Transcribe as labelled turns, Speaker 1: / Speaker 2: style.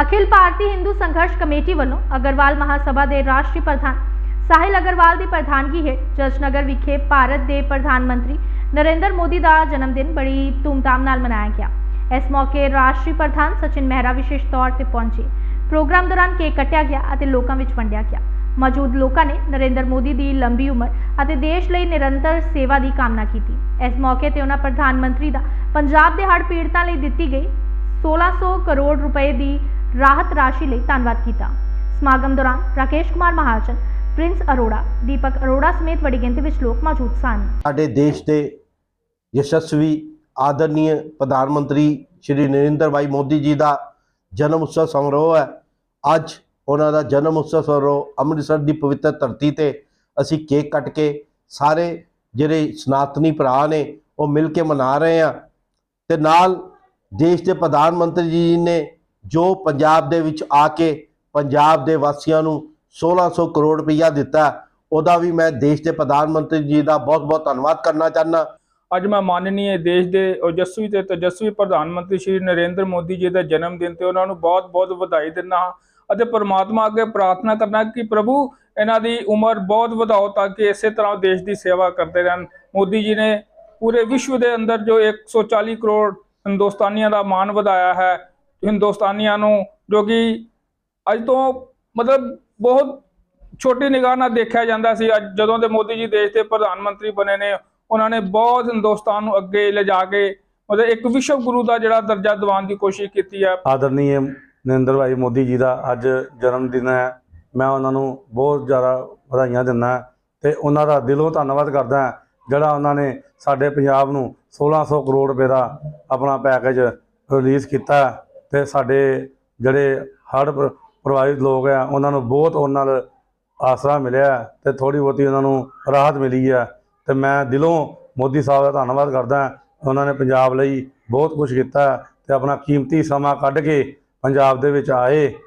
Speaker 1: ਅਖਿਲ ਭਾਰਤੀ ਹਿੰਦੂ ਸੰਘਰਸ਼ ਕਮੇਟੀ ਵੱਲੋਂ ਅਗਰਵਾਲ ਮਹਾਸਭਾ ਦੇ ਰਾਸ਼ਟਰੀ ਪ੍ਰਧਾਨ ਸਾਹਿਲ ਅਗਰਵਾਲ ਦੀ ਪ੍ਰਧਾਨਗੀ ਹੇਠ ਜਸਨਗਰ ਵਿਖੇ ਭਾਰਤ ਦੇ ਪ੍ਰਧਾਨ ਮੰਤਰੀ ਨਰਿੰਦਰ ਮੋਦੀ ਦਾ ਜਨਮ ਦਿਨ ਬੜੀ ਧੂਮਧਾਮ ਨਾਲ ਮਨਾਇਆ ਗਿਆ। ਇਸ ਮੌਕੇ ਰਾਸ਼ਟਰੀ ਪ੍ਰਧਾਨ ਸਚਿਨ ਮਹਿਰਾ ਵਿਸ਼ੇਸ਼ ਤੌਰ ਤੇ ਪਹੁੰਚੇ। ਪ੍ਰੋਗਰਾਮ ਦੌਰਾਨ ਕੇਕ ਕੱਟਿਆ ਗਿਆ ਅਤੇ ਲੋਕਾਂ ਵਿੱਚ ਵੰਡਿਆ ਗਿਆ। ਮੌਜੂਦ ਲੋਕਾਂ ਨੇ ਨਰਿੰਦਰ ਮੋਦੀ ਦੀ ਲੰਬੀ ਉਮਰ ਅਤੇ ਦੇਸ਼ ਲਈ ਨਿਰੰਤਰ ਸੇਵਾ ਦੀ ਕਾਮਨਾ ਕੀਤੀ। ਇਸ ਮੌਕੇ ਤੇ ਉਹਨਾਂ ਪ੍ਰਧਾਨ ਮੰਤਰੀ ਦਾ ਪੰਜਾਬ ਦੇ ਹੜ੍ਹ ਪੀੜਤਾਂ ਲਈ ਦਿੱਤੀ ਗਈ 1600 ਕਰੋੜ ਰੁਪਏ ਦੀ ਰਾਹਤ ਰਾਸ਼ੀ ਲਈ ਧੰਨਵਾਦ ਕੀਤਾ। ਸਮਾਗਮ ਦੌਰਾਨ ਰਾਕੇਸ਼ ਕੁਮਾਰ ਮਹਾਜਨ, ਪ੍ਰਿੰਸ ਅਰੋੜਾ, ਦੀਪਕ ਅਰੋੜਾ ਸਮੇਤ ਵੱਡੀ ਗਿਣਤੀ ਵਿੱਚ ਲੋਕ ਮੌਜੂਦ ਸਨ।
Speaker 2: ਸਾਡੇ ਦੇਸ਼ ਦੇ ਯਸ਼ਸਵੀ ਆਦਰਨੀय ਪ੍ਰਧਾਨ ਮੰਤਰੀ ਸ਼੍ਰੀ ਨਰਿੰਦਰ ਭਾਈ ਮੋਦੀ ਜੀ ਦਾ ਜਨਮ ਉਤਸਵ ਸਮਾਰੋਹ ਹੈ। ਅੱਜ ਉਹਨਾਂ ਦਾ ਜਨਮ ਉਤਸਵ ਸਮਾਰੋਹ ਅੰਮ੍ਰਿਤਸਰ ਦੀ ਪਵਿੱਤਰ ਧਰਤੀ ਤੇ ਅਸੀਂ ਕੇਕ ਕੱਟ ਕੇ ਸਾਰੇ ਜਿਹੜੇ ਸਨਾਤਨੀ ਭਰਾ ਨੇ, ਉਹ ਮਿਲ ਕੇ ਮਨਾ ਰਹੇ ਆ ਤੇ ਨਾਲ ਦੇਸ਼ ਦੇ ਪ੍ਰਧਾਨ ਮੰਤਰੀ ਜੀ ਨੇ ਜੋ ਪੰਜਾਬ ਦੇ ਵਿੱਚ ਆ ਕੇ ਪੰਜਾਬ ਦੇ ਵਾਸੀਆਂ ਨੂੰ 1600 ਕਰੋੜ ਰੁਪਈਆ ਦਿੱਤਾ ਉਹਦਾ ਵੀ ਮੈਂ ਦੇਸ਼ ਦੇ ਪ੍ਰਧਾਨ ਮੰਤਰੀ ਜੀ ਦਾ ਬਹੁਤ-ਬਹੁਤ ਧੰਨਵਾਦ ਕਰਨਾ ਚਾਹੁੰਦਾ।
Speaker 3: ਅੱਜ ਮੈਂ ਮਾਨਨੀय ਦੇਸ਼ ਦੇ ਓਜਸਵੀ ਤੇ ਤੇਜਸਵੀ ਪ੍ਰਧਾਨ ਮੰਤਰੀ ਸ਼੍ਰੀ ਨਰਿੰਦਰ ਮੋਦੀ ਜੀ ਦਾ ਜਨਮ ਦਿਨ ਤੇ ਉਹਨਾਂ ਨੂੰ ਬਹੁਤ-ਬਹੁਤ ਵਧਾਈ ਦਿੰਦਾ ਹਾਂ ਅਤੇ ਪਰਮਾਤਮਾ ਅੱਗੇ ਪ੍ਰਾਰਥਨਾ ਕਰਨਾ ਕਿ ਪ੍ਰਭੂ ਇਹਨਾਂ ਦੀ ਉਮਰ ਬਹੁਤ ਵਧਾਓ ਤਾਂ ਕਿ ਇਸੇ ਤਰ੍ਹਾਂ ਦੇਸ਼ ਦੀ ਸੇਵਾ ਕਰਦੇ ਰਹਿਣ। ਮੋਦੀ ਜੀ ਨੇ ਪੂਰੇ ਵਿਸ਼ਵ ਦੇ ਅੰਦਰ ਜੋ 140 ਕਰੋੜ ਹਿੰਦੁਸਤਾਨੀਆਂ ਦਾ ਮਾਣ ਵਧਾਇਆ ਹੈ ਹਿੰਦੁਸਤਾਨੀਆਂ ਨੂੰ, ਜੋ ਕਿ ਅੱਜ ਤੋਂ ਮਤਲਬ ਬਹੁਤ ਛੋਟੀ ਨਿਗਾਹ ਨਾਲ ਦੇਖਿਆ ਜਾਂਦਾ ਸੀ। ਅੱਜ ਜਦੋਂ ਦੇ ਮੋਦੀ ਜੀ ਦੇਸ਼ ਦੇ ਪ੍ਰਧਾਨ ਮੰਤਰੀ ਬਣੇ ਨੇ, ਉਹਨਾਂ ਨੇ ਬਹੁਤ ਹਿੰਦੁਸਤਾਨ ਨੂੰ ਅੱਗੇ ਲਿਜਾ ਕੇ ਮਤਲਬ ਇੱਕ ਵਿਸ਼ਵ ਗੁਰੂ ਦਾ ਜਿਹੜਾ ਦਰਜਾ ਦਿਵਾਉਣ ਦੀ ਕੋਸ਼ਿਸ਼ ਕੀਤੀ ਹੈ।
Speaker 4: ਆਦਰਨੀय ਨਰਿੰਦਰ ਭਾਈ ਮੋਦੀ ਜੀ ਦਾ ਅੱਜ ਜਨਮ ਦਿਨ ਹੈ। ਮੈਂ ਉਹਨਾਂ ਨੂੰ ਬਹੁਤ ਜ਼ਿਆਦਾ ਵਧਾਈਆਂ ਦਿੰਦਾ ਤੇ ਉਹਨਾਂ ਦਾ ਦਿਲੋਂ ਧੰਨਵਾਦ ਕਰਦਾ ਜਿਹੜਾ ਉਹਨਾਂ ਨੇ ਸਾਡੇ ਪੰਜਾਬ ਨੂੰ 1600 ਕਰੋੜ ਰੁਪਏ ਦਾ ਆਪਣਾ ਪੈਕੇਜ ਰਿਲੀਜ਼ ਕੀਤਾ। ਤੇ ਸਾਡੇ ਜਿਹੜੇ ਹੜ੍ਹ ਪ੍ਰਭਾਵਿਤ ਲੋਕ ਆ, ਉਹਨਾਂ ਨੂੰ ਬਹੁਤ ਉਹਨਾਂ ਨਾਲ ਆਸਰਾ ਮਿਲਿਆ ਤੇ ਥੋੜੀ ਬਹੁਤੀ ਉਹਨਾਂ ਨੂੰ ਰਾਹਤ ਮਿਲੀ ਹੈ। ਤੇ ਮੈਂ ਦਿਲੋਂ ਮੋਦੀ ਸਾਹਿਬ ਦਾ ਧੰਨਵਾਦ ਕਰਦਾ ਉਹਨਾਂ ਨੇ ਪੰਜਾਬ ਲਈ ਬਹੁਤ ਕੁਝ ਕੀਤਾ ਤੇ ਆਪਣਾ ਕੀਮਤੀ ਸਮਾਂ ਕੱਢ ਕੇ ਪੰਜਾਬ ਦੇ ਵਿੱਚ ਆਏ।